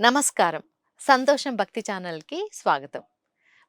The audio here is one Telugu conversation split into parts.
నమస్కారం. సంతోషం భక్తి ఛానల్కి స్వాగతం.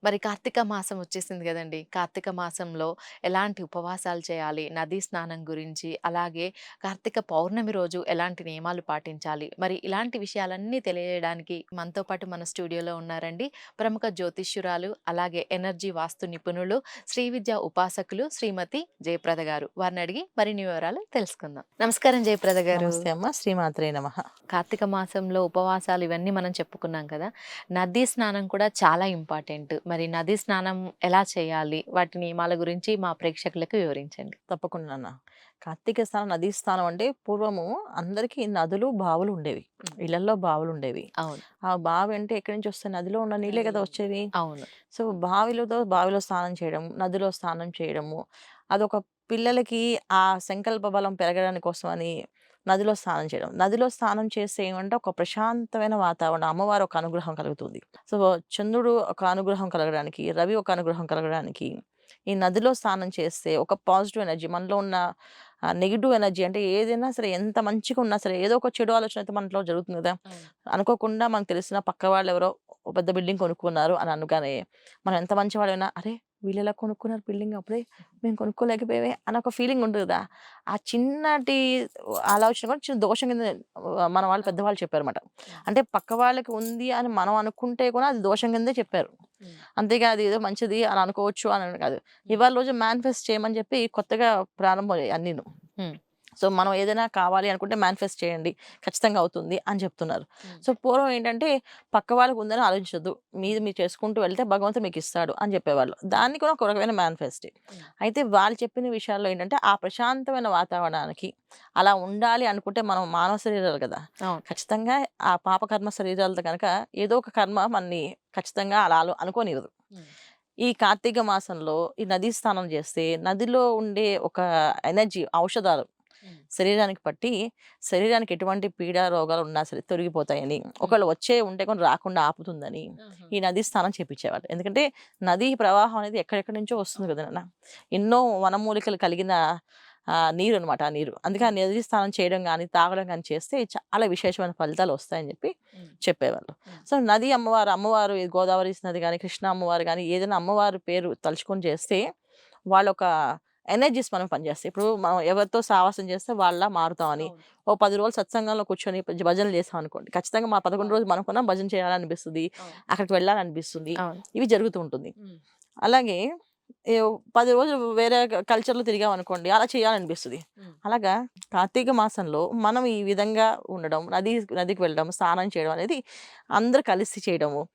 మరి కార్తీక మాసం వచ్చేసింది కదండి. కార్తీక మాసంలో ఎలాంటి ఉపవాసాలు చేయాలి? నదీ స్నానం గురించి అలాగే కార్తీక పౌర్ణమి రోజు ఎలాంటి నియమాలు పాటించాలి? మరి ఇలాంటి విషయాలన్నీ తెలియజేయడానికి మనతో పాటు మన స్టూడియోలో ఉన్నారండి ప్రముఖ జ్యోతిష్యురాలు అలాగే ఎనర్జీ వాస్తు నిపుణులు శ్రీ విద్య ఉపాసకులు శ్రీమతి జయప్రద గారు. వారిని అడిగి మరిన్ని వివరాలు తెలుసుకుందాం. నమస్కారం జయప్రద గారు. అమ్మ. శ్రీమాత్రే నమ. కార్తీక మాసంలో ఉపవాసాలు ఇవన్నీ మనం చెప్పుకున్నాం కదా. నదీ స్నానం కూడా చాలా ఇంపార్టెంట్. మరి నదీ స్నానం ఎలా చేయాలి? వాటి నియమాల గురించి మా ప్రేక్షకులకు వివరించండి. తప్పకుండా కార్తీక స్నానం నదీ స్నానం అంటే పూర్వము అందరికీ నదులు బావులు ఉండేవి. ఇళ్ళలో బావులు ఉండేవి. అవును. ఆ బావి అంటే ఎక్కడి నుంచి వస్తాయి? నదిలో ఉన్న నీళ్ళే కదా వచ్చేవి? అవును. సో బావిలతో బావిలో స్నానం చేయడం నదిలో స్నానం చేయడము అదొక పిల్లలకి ఆ సంకల్ప బలం పెరగడానికి కోసమని నదిలో స్నానం చేయడం. నదిలో స్నానం చేస్తే ఏమంటే ఒక ప్రశాంతమైన వాతావరణం అమ్మవారు ఒక అనుగ్రహం కలుగుతుంది. సో చంద్రుడు ఒక అనుగ్రహం కలగడానికి రవి ఒక అనుగ్రహం కలగడానికి ఈ నదిలో స్నానం చేస్తే ఒక పాజిటివ్ ఎనర్జీ మనలో ఉన్న నెగిటివ్ ఎనర్జీ అంటే ఏదైనా సరే ఎంత మంచిగా ఉన్నా సరే ఏదో ఒక చెడు ఆలోచన అయితే మనలో జరుగుతుంది కదా. అనుకోకుండా మనకు తెలిసిన పక్క వాళ్ళు ఎవరో పెద్ద బిల్డింగ్ కొనుక్కున్నారు అని అనగానే మనం ఎంత మంచి వాళ్ళైనా అరే వీళ్ళు ఎలా కొనుక్కున్నారు బిల్డింగ్ అప్పుడే మేము కొనుక్కోలేకపోయావే అని ఒక ఫీలింగ్ ఉంటుంది కదా ఆ చిన్నటి ఆలోచన కూడా చిన్న దోషం కింద మన వాళ్ళు పెద్దవాళ్ళు చెప్పారన్నమాట. అంటే పక్క వాళ్ళకి ఉంది అని మనం అనుకుంటే కూడా అది దోషం కిందే చెప్పారు. అంతేగా అది ఏదో మంచిది అని అనుకోవచ్చు అని కాదు. ఇవాళ రోజు మేనిఫెస్ట్ చేయమని చెప్పి కొత్తగా ప్రారంభం అన్నీను. సో మనం ఏదైనా కావాలి అనుకుంటే మేనిఫెస్ట్ చేయండి. ఖచ్చితంగా అవుతుంది అని చెప్తున్నారు. సో పూర్వం ఏంటంటే పక్క వాళ్ళకి ఉందని ఆలోచించొద్దు. మీది మీరు చేసుకుంటూ వెళ్తే భగవంతుడు మీకు ఇస్తాడు అని చెప్పేవాళ్ళు. దాన్ని కూడా ఒక రకమైన మేనిఫెస్ట్. అయితే వాళ్ళు చెప్పిన విషయాల్లో ఏంటంటే ఆ ప్రశాంతమైన వాతావరణానికి అలా ఉండాలి అనుకుంటే మనం మానవ శరీరాలు కదా! ఖచ్చితంగా ఆ పాపకర్మ శరీరాలతో కనుక ఏదో ఒక కర్మ మనని ఖచ్చితంగా అలా అను- అనుకోనివ్వదు. ఈ కార్తీక మాసంలో ఈ నదీ స్నానం చేస్తే నదిలో ఉండే ఒక ఎనర్జీ ఔషధాలు శరీరానికి పట్టి శరీరానికి ఎటువంటి పీడ రోగాలు ఉన్నా సరే తొలగిపోతాయని. ఒకళ్ళు వచ్చే ఉంటే కొన్ని రాకుండా ఆపుతుందని ఈ నదీ స్నానం చేపించేవాళ్ళు ఎందుకంటే నదీ ప్రవాహం అనేది ఎక్కడెక్కడి నుంచో వస్తుంది కదా నాన్న. ఎన్నో వనమూలికలు కలిగిన నీరు అనమాట ఆ నీరు. అందుకే ఆ నదీ స్నానం చేయడం కానీ తాగడం కానీ చేస్తే చాలా విశేషమైన ఫలితాలు వస్తాయని చెప్పి చెప్పేవాళ్ళు. సో నది అమ్మవారు అమ్మవారు గోదావరి నది కానీ కృష్ణ అమ్మవారు కానీ ఏదైనా అమ్మవారి పేరు తలుచుకొని చేస్తే వాళ్ళ ఒక ఎనర్జీస్ మనం పనిచేస్తాయి. ఇప్పుడు మనం ఎవరితో సావాసం చేస్తే వాళ్ళ మారుతామని. ఓ పది రోజులు సత్సంగంలో కూర్చొని భజ- భజనలు చేసాం అనుకోండి ఖచ్చితంగా మా పదకొండు రోజులు మనకున్నా భజన చేయాలనిపిస్తుంది. అక్కడికి వెళ్ళాలనిపిస్తుంది. ఇవి జరుగుతూ ఉంటుంది. అలాగే పది రోజులు వేరే కల్చర్లో తిరిగాం అనుకోండి అలా చేయాలనిపిస్తుంది. అలాగా కార్తీక మాసంలో మనం ఈ విధంగా ఉండడం నది నదికి వెళ్ళడం స్నానం చేయడం అనేది అందరు కలిసి చేయడము.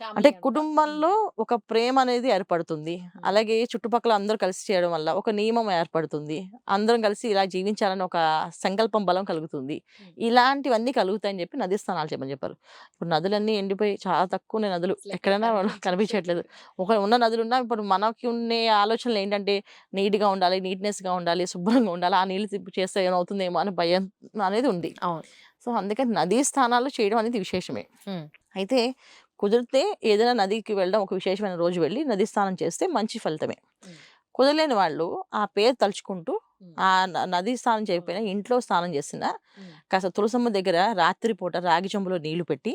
అంటే కుటుంబంలో ఒక ప్రేమ అనేది ఏర్పడుతుంది అలాగే చుట్టుపక్కల అందరూ కలిసి చేయడం వల్ల ఒక నియమం ఏర్పడుతుంది. అందరం కలిసి ఇలా జీవించాలని ఒక సంకల్పం బలం కలుగుతుంది. ఇలాంటివన్నీ కలుగుతాయిని చెప్పి నది స్నానాలు చేయమని చెప్పారు. ఇప్పుడు నదులన్నీ ఎండిపోయి చాలా తక్కువ నదులు. ఎక్కడైనా కనిపించట్లేదు. కనిపించట్లేదు. ఒక ఉన్న నదులు ఉన్నా ఇప్పుడు మనకి ఉండే ఆలోచనలు ఏంటంటే నీట్గా ఉండాలి నీట్నెస్గా ఉండాలి శుభ్రంగా ఉండాలి ఆ నీళ్ళు తిప్పి చేస్తే ఏమవుతుందేమో అని భయం అనేది ఉంది. అవును. సో అందుకని నదీ స్నానాలు చేయడం అనేది విశేషమే. అయితే కుదిరితే ఏదైనా నదికి వెళ్ళడం ఒక విశేషమైన రోజు వెళ్ళి నది స్నానం చేస్తే మంచి ఫలితమే. కుదరలేని వాళ్ళు ఆ పేరు తలుచుకుంటూ. ఆ నది స్నానం చేయకపోయినా ఇంట్లో స్నానం చేసిన కాస్త తులసమ్మ దగ్గర రాత్రిపూట రాగి చెంబులో నీళ్ళు పెట్టి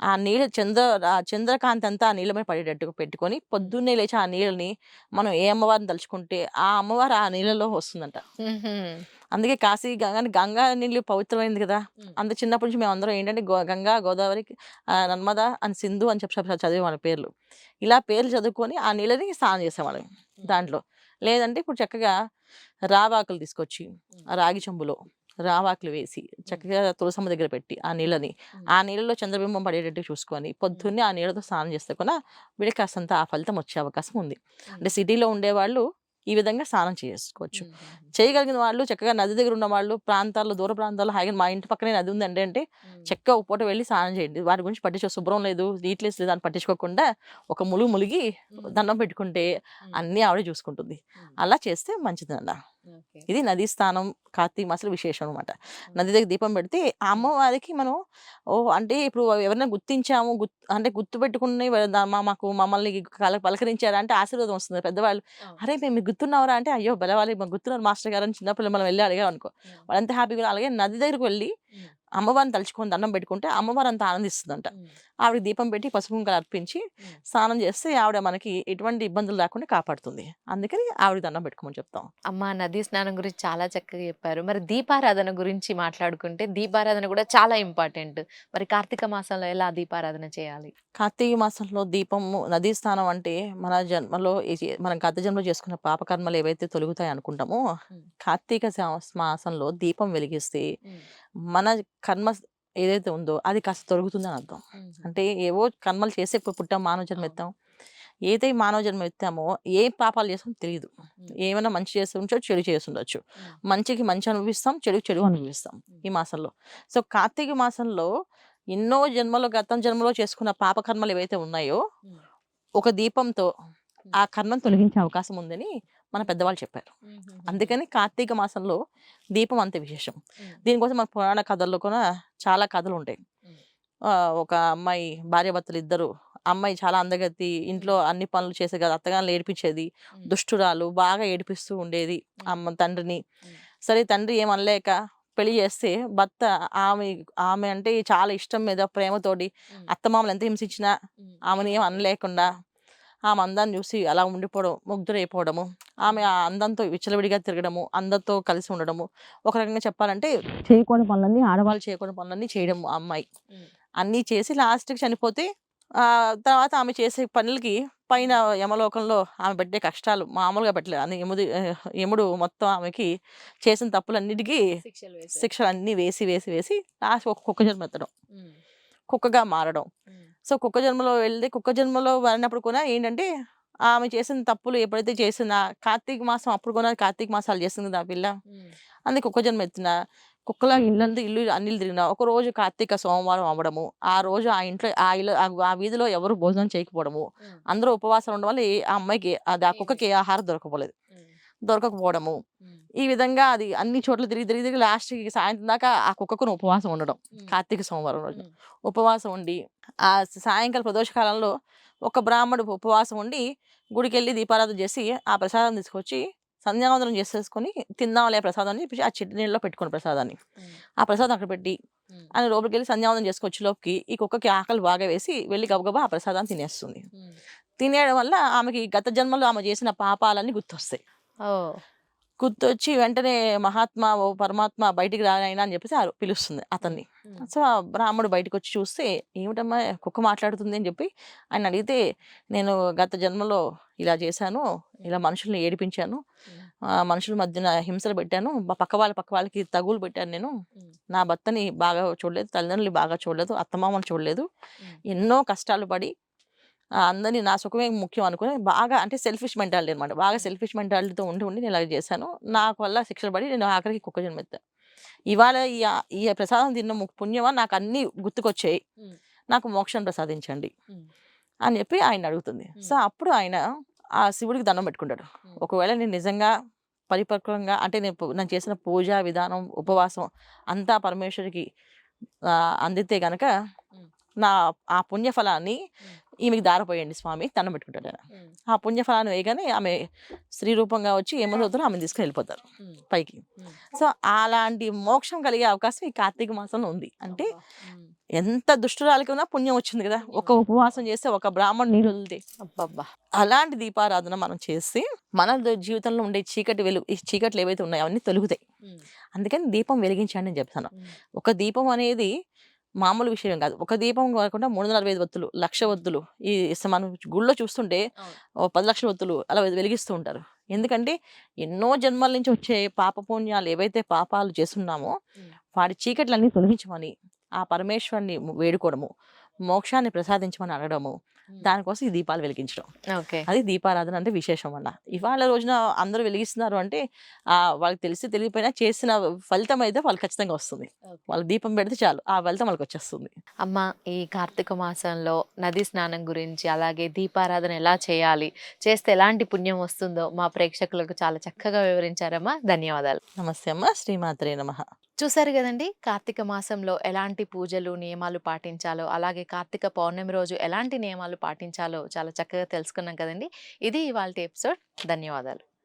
ఆ నీళ్ళ చంద్ర చంద్రకాంతి అంతా ఆ నీళ్ళ మీద పడేటట్టుగా పెట్టుకొని పొద్దున్నే లేచి ఆ నీళ్ళని మనం ఏ అమ్మవారిని తలుచుకుంటే ఆ అమ్మవారు ఆ నీళ్ళలో వస్తుందంట. అందుకే కాశీ గంగా గంగా నీళ్ళు పవిత్రమైంది కదా. అంత చిన్నప్పటి నుంచి మేము అందరం ఏంటంటే గో- గంగా గోదావరి నర్మద అని సింధు అని చెప్పి చదివే వాళ్ళ పేర్లు. ఇలా పేర్లు చదువుకొని ఆ నీళ్ళని స్నానం చేసేవాళ్ళం దాంట్లో. లేదంటే ఇప్పుడు చక్కగా రావాకులు తీసుకొచ్చి ఆ రాగి చెంబులో రావాకులు వేసి చక్కగా తులసమ్మ దగ్గర పెట్టి ఆ నీళ్ళని ఆ నీళ్ళలో చంద్రబింబం పడేటట్టు చూసుకొని పొద్దున్నే ఆ నీళ్ళతో స్నానం చేస్తే కూడా వీడికి కాస్తంత ఆ ఫలితం వచ్చే అవకాశం ఉంది. అంటే సిటీలో ఉండేవాళ్ళు ఈ విధంగా స్నానం చేసుకోవచ్చు. చేయగలిగిన వాళ్ళు చక్కగా నది దగ్గర ఉన్న వాళ్ళు ప్రాంతాల్లో దూర ప్రాంతాల్లో హాయిగా మా ఇంటి పక్కనే నది ఉందండి అంటే చక్కగా ఒక పూట వెళ్ళి స్నానం చేయండి. వాటి గురించి పట్టించు శుభ్రం లేదు నీట్లెస్ లేదు అని పట్టించుకోకుండా ఒక ములుగు ములిగి దండం పెట్టుకుంటే అన్నీ ఆవిడే చూసుకుంటుంది. అలా చేస్తే మంచిది అన్న. ఇది నదీ స్నానం కార్తీక మాసం విశేషం అనమాట నది దగ్గర దీపం పెడితే ఆ అమ్మవారికి మనం ఓ అంటే ఇప్పుడు ఎవరైనా గుర్తించాము గుర్తు అంటే గుర్తు పెట్టుకుని మాకు మమ్మల్ని కల- పలకరించారా అంటే ఆశీర్వాదం వస్తుంది. పెద్దవాళ్ళు అరే మేము గుర్తున్నావరా అంటే అయ్యో! బలవాలి మాకు గుర్తున్నారు మాస్టర్ గారు అని చిన్నప్పుడు మనం వెళ్ళి అడిగాం అనుకో. వాళ్ళంతా హ్యాపీగా అలాగే నది దగ్గరికి వెళ్ళి అమ్మవారిని తలుచుకొని దండం పెట్టుకుంటే అమ్మవారు అంత ఆనందిస్తుందంట. ఆవిడ దీపం పెట్టి పసుపు కుంకాలు అర్పించి. స్నానం చేస్తే ఆవిడ మనకి ఎటువంటి ఇబ్బందులు లేకుండా కాపాడుతుంది. అందుకని ఆవిడ దండం పెట్టుకోమని చెప్తాం. అమ్మ! నదీ స్నానం గురించి చాలా చక్కగా చెప్పారు. మరి దీపారాధన గురించి మాట్లాడుకుంటే దీపారాధన కూడా చాలా ఇంపార్టెంట్. మరి కార్తీక మాసంలో ఎలా దీపారాధన చేయాలి? కార్తీక మాసంలో దీపము నదీ స్నానం అంటే మన జన్మలో మనం గత జన్మలో చేసుకున్న పాపకర్మలు ఏవైతే తొలుగుతాయి అనుకుంటామో. కార్తీక మాసంలో దీపం వెలిగిస్తే మన కర్మ ఏదైతే ఉందో అది కాస్త తొలుగుతుందని అర్థం అంటే ఏవో కర్మలు చేసే ఇప్పుడు పుట్టాం మానవ జన్మ. ఎత్తాం. ఏదైతే మానవ జన్మ ఎత్తామో ఏ పాపాలు చేస్తాం తెలియదు ఏమైనా మంచి చేసి ఉండొచ్చు చెడు చేసి ఉండొచ్చు మంచికి మంచి అనుభవిస్తాం చెడుకి చెడు అనుభవిస్తాం ఈ మాసంలో. సో కార్తీక మాసంలో ఎన్నో జన్మలో గతం జన్మలో చేసుకున్న పాపకర్మలు ఏవైతే ఉన్నాయో ఒక దీపంతో ఆ కర్మను తొలగించే అవకాశం ఉందని మన పెద్దవాళ్ళు చెప్పారు. అందుకని కార్తీక మాసంలో దీపం అంత విశేషం. దీనికోసం మన పురాణ కథల్లో కూడా చాలా కథలు ఉంటాయి. ఒక అమ్మాయి భార్యాభర్తలు ఇద్దరు అమ్మాయి చాలా అందగత్తి ఇంట్లో అన్ని పనులు చేసే కదా అత్తగారు ఏడిపించేది దుష్టురాలు బాగా ఏడిపిస్తూ ఉండేది అమ్మ తండ్రిని. సరే తండ్రి ఏమనలేక పెళ్ళి చేస్తే భర్త ఆమె ఆమె అంటే చాలా ఇష్టం మీద ప్రేమతోటి అత్తమామలు ఎంత హింసించినా ఆమెను ఏం అనలేకుండా ఆమె అందాన్ని చూసి అలా ఉండిపోవడం ముగ్ధురైపోవడము ఆమె ఆ అందంతో విచ్చలవిడిగా తిరగడము అందరితో కలిసి ఉండడము. ఒక రకంగా చెప్పాలంటే చేయకూడని పనులన్నీ ఆడవాళ్ళు చేయకూడని పనులన్నీ చేయడం అమ్మాయి. అన్నీ చేసి లాస్ట్కి చనిపోతే తర్వాత ఆమె చేసే పనులకి పైన యమలోకంలో ఆమె పెట్టే కష్టాలు మామూలుగా పెట్టలేదు. అని యముడి యముడు మొత్తం ఆమెకి చేసిన తప్పులన్నిటికీ శిక్షలు అన్నీ వేసి వేసి వేసి లాస్ట్ ఒక కుక్క జన్మ ఎత్తడం. కుక్కగా మారడం. సో కుక్క జన్మలో వెళ్ళి కుక్క జన్మలో వెళ్ళినప్పుడు కూడా ఏంటంటే ఆమె చేసిన తప్పులు ఎప్పుడైతే చేసిన కార్తీక మాసం అప్పుడు కూడా కార్తీక మాసాలు చేస్తుంది ఆ పిల్ల. అందుకే కుక్క జన్మ ఎత్తిన కుక్కలా ఇల్లంతా ఇల్లు అన్నిలు తిరిగిన. ఒక రోజు కార్తీక సోమవారం అవ్వడము. ఆ రోజు ఆ ఇంట్లో ఆ ఇల్లు ఆ- వీధిలో ఎవరు భోజనం చేయకపోవడము. అందరూ ఉపవాసం ఉండడం వల్ల ఆ అమ్మాయికి అది ఆ కుక్కకి ఆహారం దొరకపోలేదు. దొరకకపోవడము. ఈ విధంగా అది అన్ని చోట్ల తిరిగి తిరిగి తిరిగి లాస్ట్కి సాయంత్రం దాకా ఆ కుక్కకు ఉపవాసం ఉండడం. కార్తీక సోమవారం రోజు ఉపవాసం ఉండి ఆ సాయంకాల ప్రదోషకాలంలో ఒక బ్రాహ్మడు ఉపవాసం ఉండి గుడికి వెళ్ళి దీపారాధన చేసి ఆ ప్రసాదం తీసుకొచ్చి సంధ్యావందనం చేసేసుకొని తిందాంలే ప్రసాదం అని చెప్పి ఆ చెట్టు నీళ్ళలో పెట్టుకుని ప్రసాదాన్ని. ఆ ప్రసాదం అక్కడ పెట్టి అని లోపలికి వెళ్ళి సంధ్యావందనం చేసుకొచ్చి లోపుకి ఈ కుక్కకి ఆకలి బాగా వేసి వెళ్ళి గబగబా ఆ ప్రసాదాన్ని తినేస్తుంది. తినేయడం వల్ల ఆమెకి గత జన్మలో ఆమె చేసిన పాపాలన్నీ గుర్తొస్తాయి. గుర్తొచ్చి వెంటనే మహాత్మా ఓ పరమాత్మ బయటికి రానైనా అని చెప్పేసి పిలుస్తుంది అతన్ని. సో ఆ బ్రాహ్మడు బయటకు వచ్చి చూస్తే ఏమిటమ్మా కుక్క మాట్లాడుతుంది అని చెప్పి ఆయన అడిగితే నేను గత జన్మలో ఇలా చేశాను ఇలా మనుషుల్ని ఏడిపించాను మనుషుల మధ్యన హింసలు పెట్టాను మా పక్క వాళ్ళ పక్క వాళ్ళకి తగులు పెట్టాను నేను నా భర్తని బాగా చూడలేదు తల్లిదండ్రులు బాగా చూడలేదు అత్తమామని చూడలేదు ఎన్నో కష్టాలు పడి ఆ, అందరినీ నా సుఖమే ముఖ్యం అనుకుని బాగా అంటే సెల్ఫిష్ మెంటాలిటీ అనమాట. బాగా సెల్ఫిష్ మెంటాలిటీతో ఉండి ఉండి నేను ఇలా చేశాను. నాకు వల్ల శిక్షలు పడి నేను ఆఖరికి కుక్క జన్మెత్తా ఇవాళ ఈ ఈ ప్రసాదం తిన్న ము- పుణ్యమా? నాకు అన్ని గుర్తుకొచ్చాయి. నాకు మోక్షం ప్రసాదించండి. అని చెప్పి ఆయన అడుగుతుంది. సో అప్పుడు ఆయన ఆ శివుడికి దండం పెట్టుకుంటాడు. ఒకవేళ నేను నిజంగా పరిపక్వంగా అంటే నేను పు- నేను చేసిన పూజ విధానం ఉపవాసం అంతా పరమేశ్వరికి అందితే గనక. నా ఆ పుణ్యఫలాన్ని ఈమెకి దారపోయండి స్వామి దండం పెట్టుకుంటాడు ఆ పుణ్యఫలాన్ని వేయగానే ఆమె స్త్రీ రూపంగా వచ్చి ఏమవుతారో ఆమె తీసుకుని వెళ్ళిపోతారు పైకి. సో అలాంటి మోక్షం కలిగే అవకాశం ఈ కార్తీక మాసంలో ఉంది. అంటే ఎంత దుష్టురాలకి ఉన్నా పుణ్యం వచ్చింది కదా. ఒక ఉపవాసం చేస్తే ఒక బ్రాహ్మణ్ వదిలితే. అబ్బబ్బా. అలాంటి దీపారాధన మనం చేస్తే మన జీవితంలో ఉండే చీకటి వెలుగు ఈ చీకట్లు ఏవైతే ఉన్నాయో అవన్నీ తొలుగుతాయి. అందుకని దీపం వెలిగించండి అని చెప్తాను ఒక దీపం అనేది మామూలు విషయం కాదు. ఒక దీపం కాకుండా మూడు వందల అరవై ఐదు వత్తులు లక్ష వత్తులు ఈ మనం గుళ్ళో చూస్తుంటే పది లక్షల వత్తులు అలా వెలిగిస్తూ ఉంటారు. ఎందుకంటే ఎన్నో జన్మల నుంచి వచ్చే పాప పుణ్యాలు ఏవైతే పాపాలు చేస్తున్నామో. వాటి చీకట్లన్నీ తొలగించమని ఆ పరమేశ్వరుని వేడుకోవడము. మోక్షాన్ని ప్రసాదించమని అడగడము. దానికోసం ఈ దీపాలు వెలిగించడం. ఓకే. అది దీపారాధన అంటే విశేషం అన్న. ఇవాళ రోజున అందరూ వెలిగిస్తున్నారు అంటే ఆ వాళ్ళకి తెలిసి తెలియకపోయినా చేసిన ఫలితం అయితే వాళ్ళకి ఖచ్చితంగా వస్తుంది. వాళ్ళ దీపం పెడితే చాలు ఆ ఫలితం వాళ్ళకి వచ్చేస్తుంది. అమ్మ ఈ కార్తీక మాసంలో నది స్నానం గురించి అలాగే దీపారాధన ఎలా చేయాలి చేస్తే ఎలాంటి పుణ్యం వస్తుందో మా ప్రేక్షకులకు చాలా చక్కగా వివరించారమ్మా. ధన్యవాదాలు. నమస్తే అమ్మ. శ్రీమాత్రే నమ. చూసారు కదండి! కార్తీక మాసంలో ఎలాంటి పూజలు నియమాలు పాటించాలో అలాగే కార్తీక పౌర్ణమి రోజు ఎలాంటి నియమాలు పాటించాలో చాలా చక్కగా తెలుసుకున్నాం కదండి! ఇది ఇవాళ ఎపిసోడ్. ధన్యవాదాలు.